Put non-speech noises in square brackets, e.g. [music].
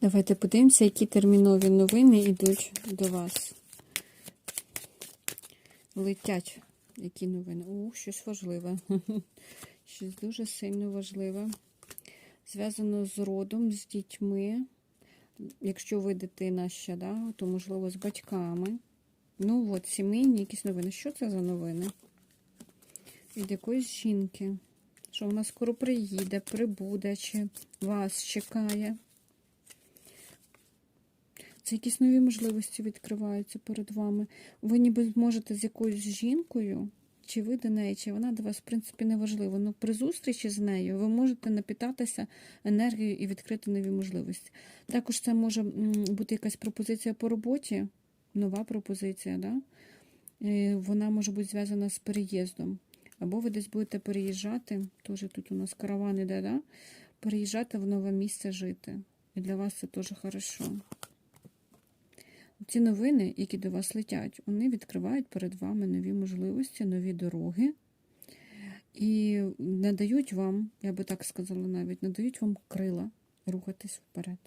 Давайте подивимося, які термінові новини йдуть до вас. Летять. Які новини? О, щось важливе. [laughs] Щось дуже сильно важливе. Зв'язано з родом, з дітьми. Якщо ви дитина ще, да, то можливо з батьками. Ну от, сімейні якісь новини. Що це за новини? Від якоїсь жінки. Що вона скоро приїде, прибуде, чи вас чекає. Це якісь нові можливості відкриваються перед вами. Ви ніби можете з якоюсь жінкою, чи ви до неї, чи вона до вас, в принципі, не важливо. Ну, при зустрічі з нею ви можете напітатися енергією і відкрити нові можливості. Також це може бути якась пропозиція по роботі, нова пропозиція, да? Е, вона може бути зв'язана з переїздом. Або ви десь будете переїжджати, теж тут у нас караван іде, да? переїжджати в нове місце жити. І для вас це теж хорошо. Ці новини, які до вас летять, вони відкривають перед вами нові можливості, нові дороги і надають вам, я би так сказала навіть, надають вам крила рухатись вперед.